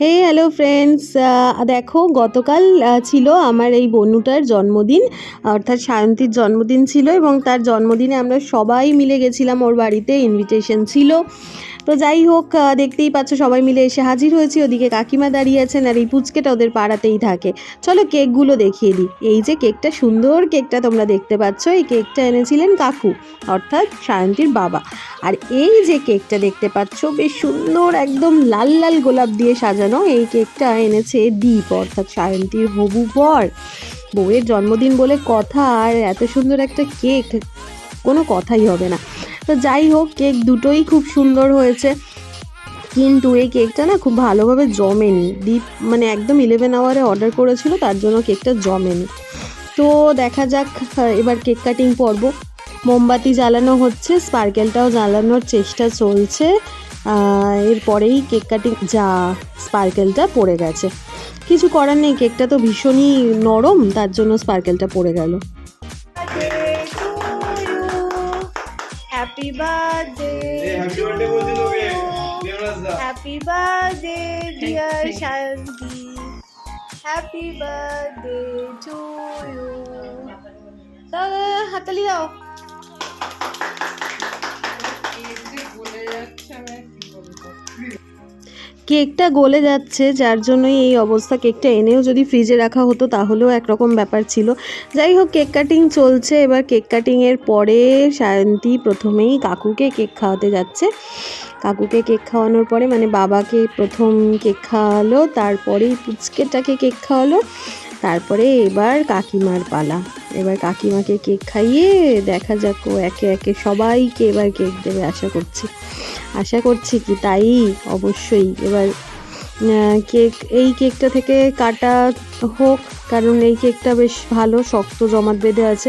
হে hello friends দেখো, গতকাল ছিল আমার এই বনুটার জন্মদিন, অর্থাৎ সায়ন্তীর জন্মদিন ছিল এবং তার জন্মদিনে আমরা সবাই মিলে গেছিলাম, ওর বাড়িতে ইনভিটেশন ছিল। তো যাই হোক দেখতেই পাচ্ছ সবাই মিলে এসে হাজির হয়েছি। ওদিকে কাকিমা দাঁড়িয়ে আছেন আর এই পুচকেটা ওদের পাড়াতেই থাকে। চলো কেকগুলো দেখিয়ে দিই। এই যে কেকটা, সুন্দর কেকটা তোমরা দেখতে পাচ্ছ। এই কেকটা এনেছিলেন কাকু, অর্থাৎ সায়ন্তীর বাবা। আর এই যে কেকটা দেখতে পাচ্ছ, বেশ সুন্দর একদম লাল লাল গোলাপ দিয়ে সাজানো। এই কেকটা এনেছে দীপ, অর্থাৎ সায়ন্তীর হবু বর। বউয়ের জন্মদিন বলে কথা, আর এত সুন্দর একটা কেক, কোনো কথাই হবে না। তো যাই হোক, কেক দুটোই খুব সুন্দর হয়েছে। কিন্তু এই কেকটা না খুব ভালোভাবে জমেনি। দীপ মানে একদম ইলেভেন আওয়ারে অর্ডার করেছিল, তার জন্য কেকটা জমেনি। তো দেখা যাক এবার কেক কাটিং পর্ব। মোমবাতি জ্বালানো হচ্ছে স্পার্কেলটাও জ্বালানোর চেষ্টা চলছে। এরপরেই কেক কাটিং যা স্পার্কেলটা পড়ে গেছে। কিছু করার নেই, কেকটা তো ভীষণই নরম, তার জন্য স্পার্কেলটা পড়ে গেল। Happy birthday happy birthday dear Shayanti happy birthday to you দাদা হাতালি দাও কেকটা গলে যাচ্ছে, যার জন্যই এই অবস্থা। কেকটা এনেও যদি ফ্রিজে রাখা হতো, তাহলেও একরকম ব্যাপার ছিল। যাই হোক, কেক কাটিং চলছে। এবার কেক কাটিংয়ের পরে সায়ন্তী প্রথমেই কাকুকে কেক খাওয়াতে যাচ্ছে। কাকুকে কেক খাওয়ানোর পরে মানে বাবাকে প্রথম কেক খাওয়ালো, তারপরেই পুচকেটাকে কেক খাওয়ালো, তারপরে এবার কাকিমার পালা। এবার কাকিমাকে কেক খাইয়ে দেখা যাক ও একে একে সবাইকে এবার কেক দেবে আশা করছি। আশা করছি কি, তাই অবশ্যই। এবার কেক, এই কেকটা থেকে কাটা হোক, কারণ এই কেকটা বেশ ভালো, শক্ত জমাট বেঁধে আছে।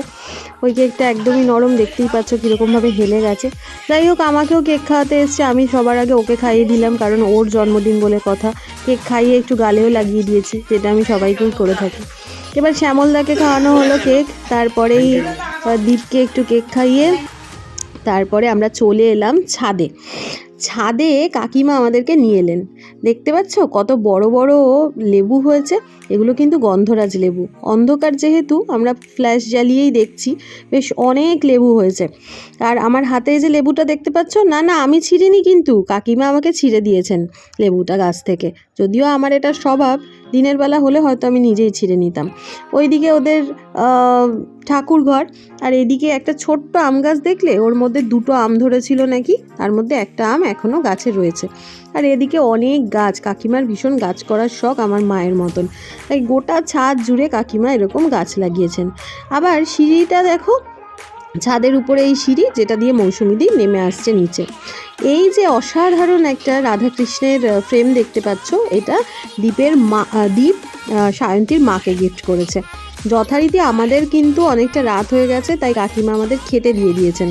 ওই কেকটা একদমই নরম, দেখতেই পাচ্ছ কীরকমভাবে হেলে গেছে। যাই হোক, আমাকেও কেক খাওয়াতে এসছে। আমি সবার আগে ওকে খাইয়ে দিলাম, কারণ ওর জন্মদিন বলে কথা। কেক খাইয়ে একটু গালেও লাগিয়ে দিয়েছি, যেটা আমি সবাইকেই করে থাকি। এবার শ্যামলদাকে খাওয়ানো হলো কেক, তারপরেই দীপকে একটু কেক খাইয়ে তারপরে আমরা চলে এলাম ছাদে। ছাদে কাকিমা আমাদেরকে নিয়ে এলেন। দেখতে পাচ্ছ কত বড় বড় লেবু হয়েছে? এগুলো কিন্তু গন্ধরাজ লেবু। অন্ধকার যেহেতু, আমরা ফ্ল্যাশ জ্বালিয়েই দেখছি, বেশ অনেক লেবু হয়েছে। আর আমার হাতে যে লেবুটা দেখতে পাচ্ছ, না না, আমি ছিঁড়িনি কিন্তু, কাকিমা আমাকে ছিঁড়ে দিয়েছেন লেবুটা গাছ থেকে। যদিও আমার এটা স্বভাব, দিনের বেলা হলে হয়তো আমি নিজেই ছিঁড়ে নিতাম। ওইদিকে ওদের ঠাকুর ঘর আর এদিকে একটা ছোট্ট আম গাছ দেখলে, ওর মধ্যে দুটো আম ধরেছিল নাকি, তার মধ্যে একটা আম এখনও গাছে রয়েছে। আর এদিকে অনেক গাছ, কাকিমার ভীষণ গাছ করার শখ আমার মায়ের মতন। তাই গোটা ছাদ জুড়ে কাকিমা এরকম গাছ লাগিয়েছেন। আবার সিঁড়িটা দেখো, ছাদের উপরে এই সিঁড়ি যেটা দিয়ে মৌসুমিদি নেমে আসছে নিচে। এই যে অসাধারণ একটা রাধাকৃষ্ণের ফ্রেম দেখতে পাচ্ছ, এটা দ্বীপের মা দ্বীপ সায়ন্তীর মাকে গিফট করেছে। যথারীতি আমাদের কিন্তু অনেকটা রাত হয়ে গেছে, তাই কাকিমা আমাদের খেতে দিয়ে দিয়েছেন।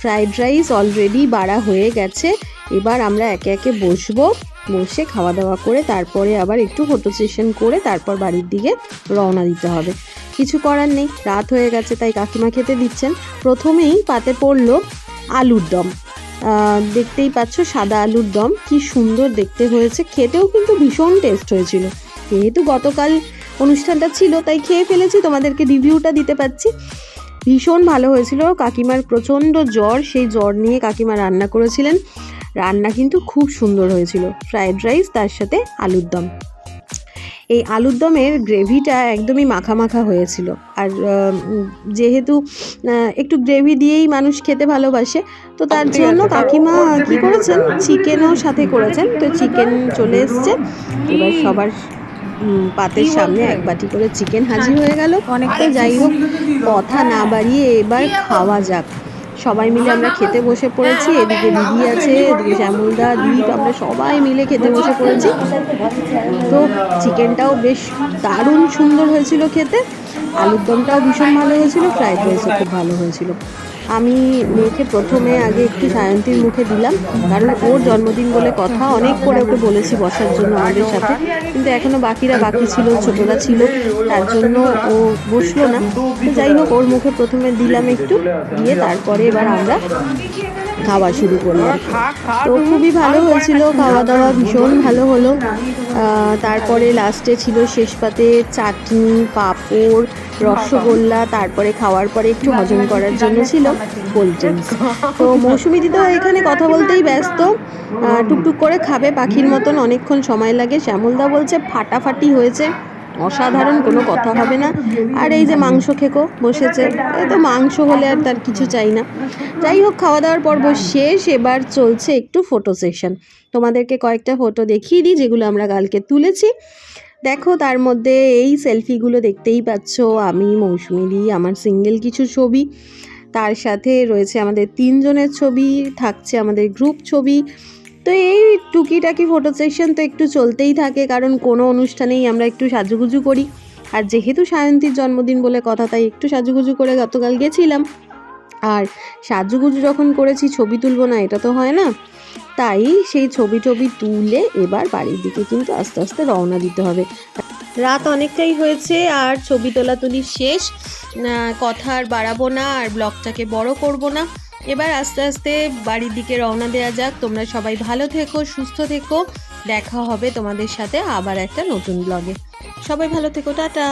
ফ্রাইড রাইস অলরেডি বাড়া হয়ে গেছে, এবার আমরা একে একে বসবো। বসে খাওয়া দাওয়া করে তারপরে আবার একটু ফটো সেশন করে তারপর বাড়ির দিকে রওনা দিতে হবে। কিছু করার নেই, রাত হয়ে গেছে তাই কাকিমা খেতে দিচ্ছেন। প্রথমেই পাতে পড়ল আলুর দম। দেখতেই পাচ্ছ সাদা আলুর দম, কি সুন্দর দেখতে হয়েছে। খেতেও কিন্তু ভীষণ টেস্ট হয়েছিল। যেহেতু গতকাল অনুষ্ঠানটা ছিল তাই খেয়ে ফেলেছি, তোমাদেরকে রিভিউটা দিতে পারছি। ভীষণ ভালো হয়েছিল। কাকিমার প্রচণ্ড জ্বর সেই জ্বর নিয়ে কাকিমা রান্না করেছিলেন। রান্না কিন্তু খুব সুন্দর হয়েছিল। ফ্রায়েড রাইস তার সাথে আলুর দম। এই আলুর দমের গ্রেভিটা একদমই মাখা মাখা হয়েছিল। আর যেহেতু একটু গ্রেভি দিয়েই মানুষ খেতে ভালোবাসে তো তার জন্য কাকিমা কি করেছেন? চিকেনও সাথে করেছেন। তো চিকেন চলে এসছে। এবার সবার পাতের সামনে এক বাটি করে চিকেন হাজির হয়ে গেল। অনেকটা যাই হোক কথা না বাড়িয়ে এবার খাওয়া যাক। সবাই মিলে আমরা খেতে বসে পড়েছি এদিকে দিদি আছে এদিকে শ্যামলদা দীপ আমরা সবাই মিলে খেতে বসে পড়েছি। তো চিকেনটাও বেশ দারুণ সুন্দর হয়েছিল খেতে। আলুর দমটাও ভীষণ ভালো হয়েছিল ফ্রাইড রাইসও খুব ভালো হয়েছিল। আমি মেয়েকে প্রথমে আগে একটু সায়ন্তীর মুখে দিলাম, কারণ ওর জন্মদিন বলে কথা, অনেক করে ওকে বলেছি বসার জন্য আমাদের সাথে। কিন্তু এখনও বাকিরা বাকি ছিল, ছোটরা ছিল, তার জন্য ও বসল না। যাই হোক, ওর মুখে প্রথমে দিলাম একটু, দিয়ে তারপরে এবার আমরা খাওয়া শুরু করলাম তো খুবই ভালো হয়েছিল খাওয়া দাওয়া ভীষণ ভালো হলো। তারপরে লাস্টে ছিল শেষ পাতে চাটনি, পাঁপড়, রসগোল্লা, তারপরে খাওয়ার পরে একটু হজম করার জন্য ছিল কোল্ড ড্রিঙ্কস তো মৌসুমিদি তো এখানে কথা বলতেই ব্যস্ত। টুকটুক করে খাবে, পাখির মতন অনেকক্ষণ সময় লাগে। শ্যামলদা বলছে, ফাটাফাটি হয়েছে। অসাধারণ, কোনো কথা হবে না। আর এই যে মাংস খেকো, বসেছে। এই তো মাংস হলে আর তার কিছু চাই না। যাই হোক খাওয়া দাওয়ার পর্ব শেষ। এবার চলছে একটু ফটো সেশন তোমাদেরকে কয়েকটা ফটো দেখিয়ে দিই, যেগুলো আমরা কালকে তুলেছি। দেখো, তার মধ্যে এই সেলফিগুলো দেখতেই পাচ্ছ। আমি মৌসুমি দি আমার সিঙ্গেল কিছু ছবি। তার সাথে রয়েছে আমাদের তিনজনের ছবি, থাকছে আমাদের গ্রুপ ছবি। তো এই টুকিটাকি ফটো সেশন তো একটু চলতেই থাকে, কারণ কোনো অনুষ্ঠানেই আমরা একটু সাজুগুজু করি। আর যেহেতু সায়ন্তীর জন্মদিন বলে কথা, তাই একটু সাজুগুজু করে গতকাল গেছিলাম। আর সাজুগুজু যখন করেছি, ছবি তুলবো না, এটা তো হয় না। তাই সেই ছবি টবি তুলে এবার বাড়ির দিকে কিন্তু আস্তে আস্তে রওনা দিতে হবে। রাত অনেকটাই হয়েছে, আর ছবি তোলাতুলি শেষ। কথা আর বাড়াবো না, আর ব্লগটাকে বড় করব না। এবার আস্তে আস্তে বাড়ির দিকে রওনা দেওয়া যাক। তোমরা সবাই ভালো থেকো, সুস্থ থেকো। দেখা হবে তোমাদের সাথে আবার একটা নতুন ব্লগে সবাই ভালো থেকো, টাটা।